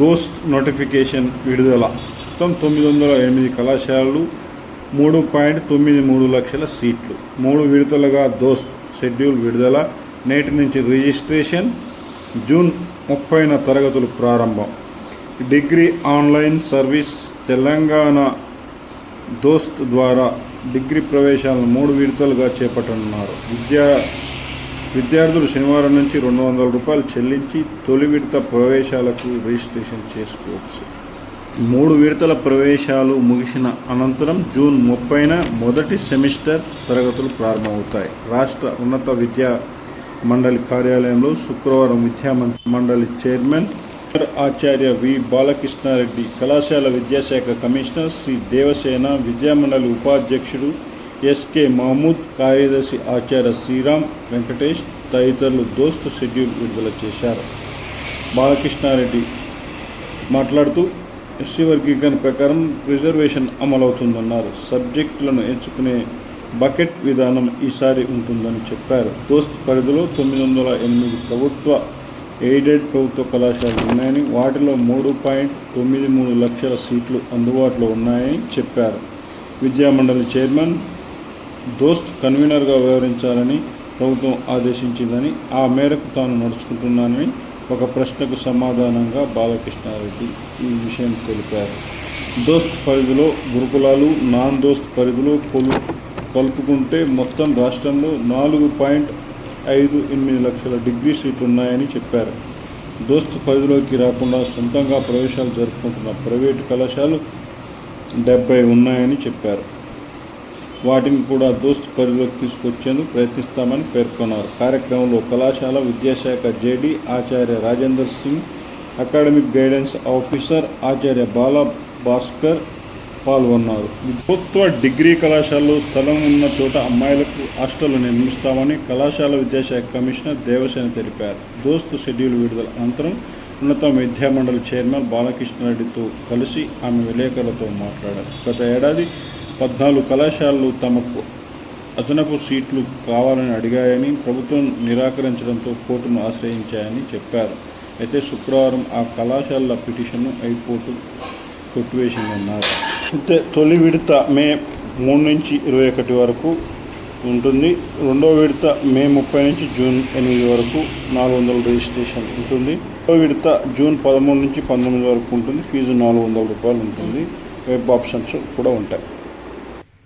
దోస్త్ నోటిఫికేషన్ విడుదల. మొత్తం తొమ్మిది వందల ఎనిమిది కళాశాలలు మూడు పాయింట్ తొమ్మిది మూడు లక్షల సీట్లు. మూడు విడతలుగా దోస్త్ షెడ్యూల్ విడుదల. నేటి నుంచి రిజిస్ట్రేషన్ జూన్ ముప్పైన తరగతులు ప్రారంభం. డిగ్రీ ఆన్లైన్ సర్వీస్ తెలంగాణ దోస్త్ ద్వారా డిగ్రీ ప్రవేశాలను మూడు విడతలుగా చేపట్టనున్నారు. విద్యా విద్యార్థులు శనివారం నుంచి రెండు వందల రూపాయలు చెల్లించి తొలి విడత ప్రవేశాలకు రిజిస్ట్రేషన్ చేసుకోవచ్చు. మూడు విడతల ప్రవేశాలు ముగిసిన అనంతరం జూన్ ముప్పైన మొదటి సెమిస్టర్ తరగతులు ప్రారంభమవుతాయి. రాష్ట్ర ఉన్నత విద్యా మండలి కార్యాలయంలో శుక్రవారం విద్యా మండలి చైర్మన్ ఆచార్య వి. బాలకృష్ణారెడ్డి కళాశాల విద్యాశాఖ కమిషనర్ సి. దేవసేన విద్యామండలి ఉపాధ్యక్షుడు ఎస్కే మహమూద్ కార్యదర్శి ఆచార్య శ్రీరామ్ వెంకటేష్ తదితరులు దోస్తు షెడ్యూల్ విడుదల చేశారు. బాలకృష్ణారెడ్డి మాట్లాడుతూ ఎస్సీ వర్గీకరణ ప్రకారం రిజర్వేషన్ అమలవుతుందన్నారు. సబ్జెక్టులను ఎంచుకునే బకెట్ విధానం ఈసారి ఉంటుందని చెప్పారు. దోస్త్ పరిధిలో తొమ్మిది వందల ఎనిమిది ప్రభుత్వ ఎయిడెడ్ ప్రభుత్వ కళాశాలలు ఉన్నాయని వాటిలో మూడు పాయింట్ తొమ్మిది మూడు లక్షల సీట్లు అందుబాటులో ఉన్నాయని చెప్పారు. విద్యామండలి చైర్మన్ దోస్త్ కన్వీనర్గా వ్యవహరించాలని ప్రభుత్వం ఆదేశించిందని ఆ మేరకు తాను నడుచుకుంటున్నానని ఒక ప్రశ్నకు సమాధానంగా బాలకృష్ణారెడ్డి ఈ విషయం తెలిపారు. దోస్త్ పరిధిలో గురుకులాలు నాన్ దోస్త్ పరిధిలో కొలు కలుపుకుంటే మొత్తం రాష్ట్రంలో నాలుగు పాయింట్ ఐదు ఎనిమిది లక్షల డిగ్రీ సీట్లు ఉన్నాయని చెప్పారు. దోస్త్ పరిధిలోకి రాకుండా సొంతంగా ప్రవేశాలు జరుపుకుంటున్న ప్రైవేటు కళాశాలలు డెబ్బై ఉన్నాయని చెప్పారు. వాటిని కూడా దోస్తు పరిధిలోకి తీసుకొచ్చేందుకు ప్రయత్నిస్తామని పేర్కొన్నారు. కార్యక్రమంలో కళాశాల విద్యాశాఖ JD Acharya Rajender Singh academic guidance officer Acharya Bala Bhaskar పాల్గొన్నారు. ప్రభుత్వ డిగ్రీ కళాశాలలో స్థలం ఉన్న చోట అమ్మాయిలకు హాస్టళ్ళు నిర్మిస్తామని కళాశాల విద్యాశాఖ కమిషనర్ దేవసేన తెలిపారు. దోస్తు షెడ్యూల్ విడుదల అనంతరం ఉన్నత విద్యామండలి చైర్మన్ బాలకృష్ణారెడ్డితో కలిసి ఆమె విలేకరులతో మాట్లాడారు. గత ఏడాది పద్నాలుగు కళాశాలలు తమకు అదనపు సీట్లు కావాలని అడిగాయని ప్రభుత్వం నిరాకరించడంతో కోర్టును ఆశ్రయించాయని చెప్పారు. అయితే శుక్రవారం ఆ కళాశాలల పిటిషన్ను హైకోర్టు కొట్టివేసిందన్నారు. అయితే తొలి విడత మే మూడు నుంచి ఇరవై ఒకటి వరకు ఉంటుంది. రెండో విడత మే ముప్పై నుంచి జూన్ ఎనిమిది వరకు నాలుగు వందల రిజిస్ట్రేషన్ ఉంటుంది. రెండో విడత జూన్ పదమూడు నుంచి పంతొమ్మిది వరకు ఉంటుంది. ఫీజు నాలుగు వందల రూపాయలు ఉంటుంది. వెబ్ ఆప్షన్స్ కూడా ఉంటాయి.